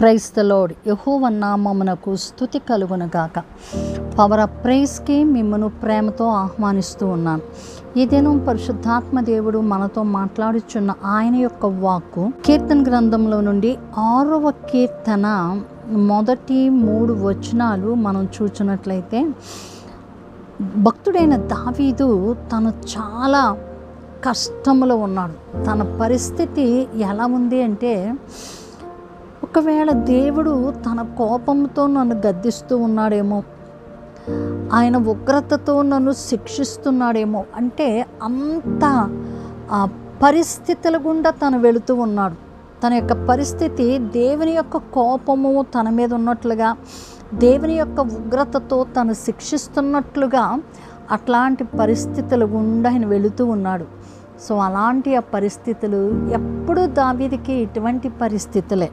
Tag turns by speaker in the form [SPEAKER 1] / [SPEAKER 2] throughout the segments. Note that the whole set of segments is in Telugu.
[SPEAKER 1] ప్రైజ్ ద లోడ్ యహోవ నామమునకు స్థుతి కలుగునగాక. పవర్ ఆఫ్ ప్రైస్కి మిమ్మను ప్రేమతో ఆహ్వానిస్తూ ఉన్నాను. ఈ దినం పరిశుద్ధాత్మ దేవుడు మనతో మాట్లాడుచున్న ఆయన యొక్క వాక్కు కీర్తన గ్రంథంలో నుండి ఆరవ కీర్తన మొదటి మూడు వచనాలు మనం చూచినట్లయితే భక్తుడైన దావీదు తను చాలా కష్టంలో ఉన్నాడు. తన పరిస్థితి ఎలా ఉంది అంటే ఒకవేళ దేవుడు తన కోపంతో నన్ను గద్దిస్తూ ఉన్నాడేమో ఆయన ఉగ్రతతో నన్ను శిక్షిస్తున్నాడేమో అంటే అంత ఆ పరిస్థితుల గుండా తను వెళుతూ ఉన్నాడు. తన యొక్క పరిస్థితి దేవుని యొక్క కోపము తన మీద ఉన్నట్లుగా దేవుని యొక్క ఉగ్రతతో తను శిక్షిస్తున్నట్లుగా అట్లాంటి పరిస్థితుల గుండా ఆయన వెళుతూ ఉన్నాడు. సో అలాంటి ఆ పరిస్థితులు ఎప్పుడు దావీదికి ఇటువంటి పరిస్థితులే.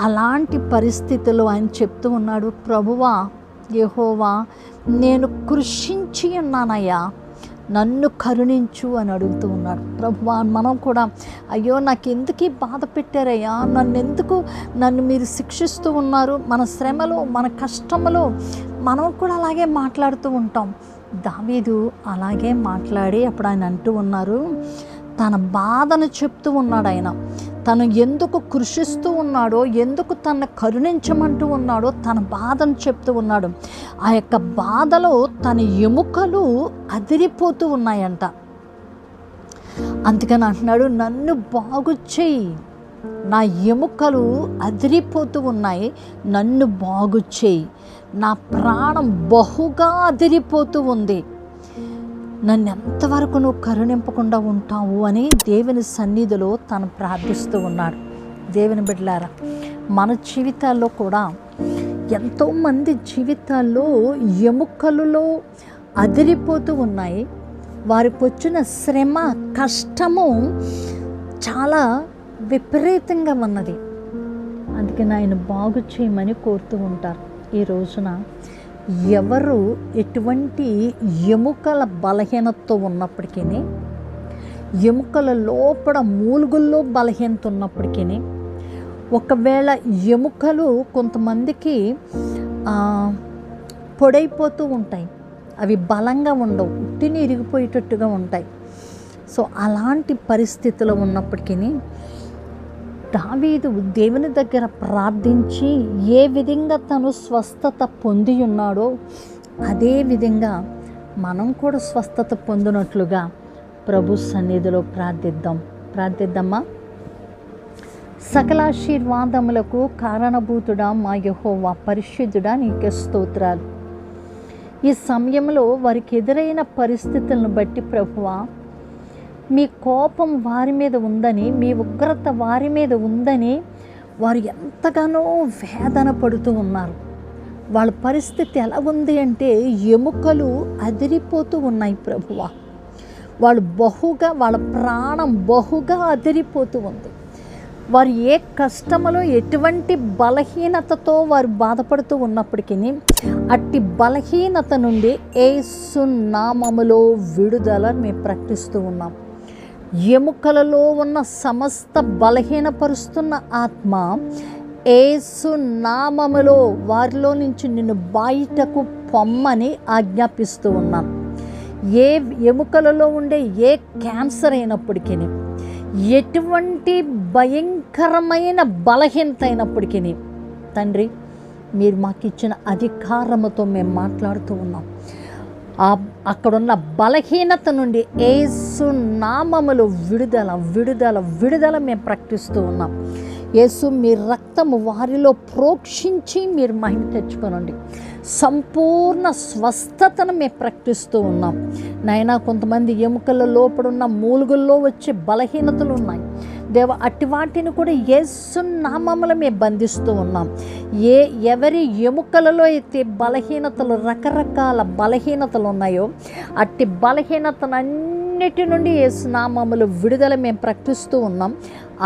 [SPEAKER 1] అలాంటి పరిస్థితులు ఆయన చెప్తూ ఉన్నాడు ప్రభువా యెహోవా నేను కృషించి ఉన్నానయ్యా నన్ను కరుణించు అని అడుగుతూ ఉన్నాడు. ప్రభువా మనం కూడా అయ్యో నాకు ఎందుకు బాధ పెట్టారయ్యా? నన్ను ఎందుకు నన్ను మీరు శిక్షిస్తూ ఉన్నారు? మన శ్రమలు మన కష్టములు మనం కూడా అలాగే మాట్లాడుతూ ఉంటాం. దావీదు అలాగే మాట్లాడి అప్పుడు ఆయన అంటూ ఉన్నారు తన బాధను చెప్తూ ఉన్నాడు ఆయన. తను ఎందుకు కృషిస్తూ ఉన్నాడో ఎందుకు తన కరుణించమంటూ ఉన్నాడో తన బాధను చెప్తూ ఉన్నాడు. ఆ యొక్క బాధలో తన ఎముకలు అదిరిపోతూ ఉన్నాయంట. అందుకని అంటున్నాడు నన్ను బాగు చేయి. నా ఎముకలు అదిరిపోతూ ఉన్నాయి. నన్ను బాగు చేయి. నా ప్రాణం బహుగా అదిరిపోతూ ఉంది. నన్ను ఎంతవరకు నువ్వు కరుణింపకుండా ఉంటావు అని దేవుని సన్నిధిలో తను ప్రార్థిస్తూ ఉన్నాడు. దేవుని బిడ్డలారా మన జీవితాల్లో కూడా ఎంతోమంది జీవితాల్లో ఎముకలలో అదిరిపోతూ ఉన్నాయి. వారికి వచ్చిన శ్రమ కష్టము చాలా విపరీతంగా ఉన్నది. అందుకని ఆయన బాగు చేయమని కోరుతూ ఉంటారు. ఈ రోజున ఎవరు ఎటువంటి ఎముకల బలహీనతతో ఉన్నప్పటికీ ఎముకల లోపల మూలుగుల్లో బలహీనత ఉన్నప్పటికీ ఒకవేళ ఎముకలు కొంతమందికి పొడైపోతూ ఉంటాయి. అవి బలంగా ఉండవు ఉట్టిని ఇరిగిపోయేటట్టుగా ఉంటాయి. సో అలాంటి పరిస్థితిలో ఉన్నప్పటికీ దావీదు దేవుని దగ్గర ప్రార్థించి ఏ విధంగా తను స్వస్థత పొంది ఉన్నాడో అదే విధంగా మనం కూడా స్వస్థత పొందినట్లుగా ప్రభు సన్నిధిలో ప్రార్థిద్దాం. ప్రార్థిద్దామా? సకలాశీర్వాదములకు కారణభూతుడా మా యహోవా పరిశుద్ధుడా నీకే స్తోత్రాలు. ఈ సమయంలో వారికి ఎదురైన పరిస్థితులను బట్టి ప్రభువా మీ కోపం వారి మీద ఉందని మీ ఉగ్రత వారి మీద ఉందని వారు ఎంతగానో వేదన పడుతూ ఉన్నారు. వాళ్ళ పరిస్థితి ఎలా ఉంది అంటే ఎముకలు అదిరిపోతూ ఉన్నాయి ప్రభువా. వాళ్ళు బహుగా వాళ్ళ ప్రాణం బహుగా అదిరిపోతూ ఉంది. వారు ఏ కష్టములో ఎటువంటి బలహీనతతో వారు బాధపడుతూ ఉన్నప్పటికీ అట్టి బలహీనత నుండి ఏసు నామములో విడుదల మేము ప్రకటిస్తూ ఉన్నాం. ఎముకలలో ఉన్న సమస్త బలహీనపరుస్తున్న ఆత్మ ఏసు నామములో వారిలో నుంచి నిన్ను బయటకు పొమ్మని ఆజ్ఞాపిస్తూ ఉన్నాను ఏ ఎముకలలో ఉండే ఏ క్యాన్సర్ అయినప్పటికీ ఎటువంటి భయంకరమైన బలహీనత అయినప్పటికీ తండ్రి మీరు మాకు ఇచ్చిన అధికారముతో మేము మాట్లాడుతూ ఉన్నాం. అక్కడున్న బలహీనత నుండి యేసు నామములు విడుదల విడుదల విడుదల మేము ప్రకటిస్తూ ఉన్నాం. యేసు మీ రక్తము వారిలో ప్రోక్షించి మీరు మహిమ తెచ్చుకోనండి. సంపూర్ణ స్వస్థతను మేము ప్రకటిస్తూ ఉన్నాం. నైనా కొంతమంది ఎముకల లోపడున్న మూలుగుల్లో వచ్చే బలహీనతలు ఉన్నాయి. దేవ అట్టి వాటిని కూడా యేసు నామములు మేము బంధిస్తూ ఉన్నాం. ఏ ఎవరి ఎముకలలో అయితే బలహీనతలు రకరకాల బలహీనతలు ఉన్నాయో అట్టి బలహీనతను బలహీనతలన్నిటి నుండి యేసు నామములు విడుదల మేము ప్రకటిస్తూ ఉన్నాం.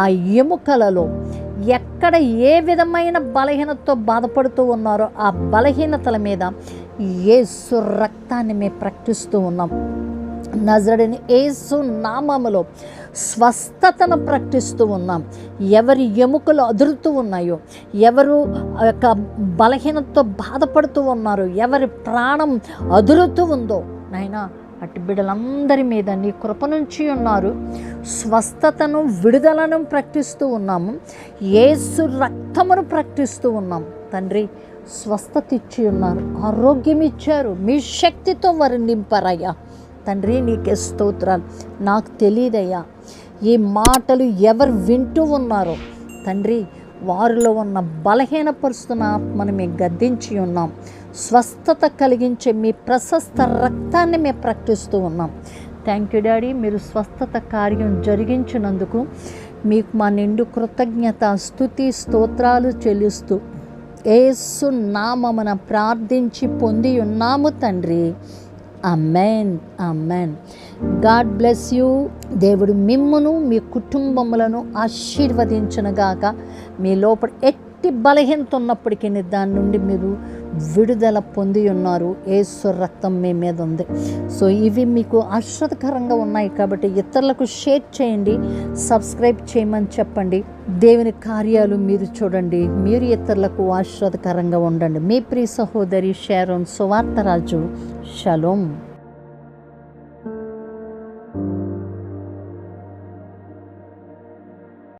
[SPEAKER 1] ఆ ఎముకలలో ఎక్కడ ఏ విధమైన బలహీనతతో బాధపడుతూ ఉన్నారో ఆ బలహీనతల మీద ఏసు రక్తాన్ని మేము ప్రకటిస్తూ ఉన్నాం. నజరడిని ఏసు నామములో స్వస్థతను ప్రకటిస్తూ ఉన్నాం. ఎవరి ఎముకలు అదురుతూ ఉన్నాయో ఎవరు యొక్క బలహీనతతో బాధపడుతూ ఉన్నారో ఎవరి ప్రాణం అదురుతూ ఉందో నాయనా అటు బిడ్డలందరి మీద నీ కృప నుంచి ఉన్నారు. స్వస్థతను విడుదలను ప్రకటిస్తూ ఉన్నాము. ఏసు రక్తమును ప్రకటిస్తూ ఉన్నాం తండ్రి స్వస్థత ఇచ్చి ఉన్నారు. ఆరోగ్యం ఇచ్చారు. మీ శక్తితో వారు నింపారయ్యా తండ్రి నీకే స్తోత్రాలు. నాకు తెలియదయ్యా. ఈ మాటలు ఎవరు వింటూ ఉన్నారో. తండ్రి వారిలో ఉన్న బలహీనపరుస్తున్న ఆత్మను మేము గద్దించి ఉన్నాం. స్వస్థత కలిగించే మీ ప్రశస్త రక్తాన్ని మేము ప్రకటిస్తూ ఉన్నాం. థ్యాంక్ యూ డాడీ మీరు స్వస్థత కార్యం జరిగించినందుకు మీకు మా నిండు కృతజ్ఞత స్థుతి స్తోత్రాలు చెల్లిస్తూ ఏసు నామమున ప్రార్థించి పొంది ఉన్నాము తండ్రి. Amen amen God bless you దేవుడు మిమ్మును మీ కుటుంబములను ఆశీర్వదించనుగాక మీ లోపల ఎట్టి బలహీనత ఉన్నప్పటికీ దాని నుండి మీరు విడుదల పొంది ఉన్నారు. ఏసు రక్తం మీ మీద ఉంది. సో ఇవి మీకు ఆశ్రదకరంగా ఉన్నాయి కాబట్టి ఇతరులకు షేర్ చేయండి సబ్స్క్రైబ్ చేయమని చెప్పండి. దేవుని కార్యాలు మీరు చూడండి. మీరు ఇతరులకు ఆశ్రదకరంగా ఉండండి. మీ ప్రియ సహోదరి షారోన్ సువార్తరాజు షలోం.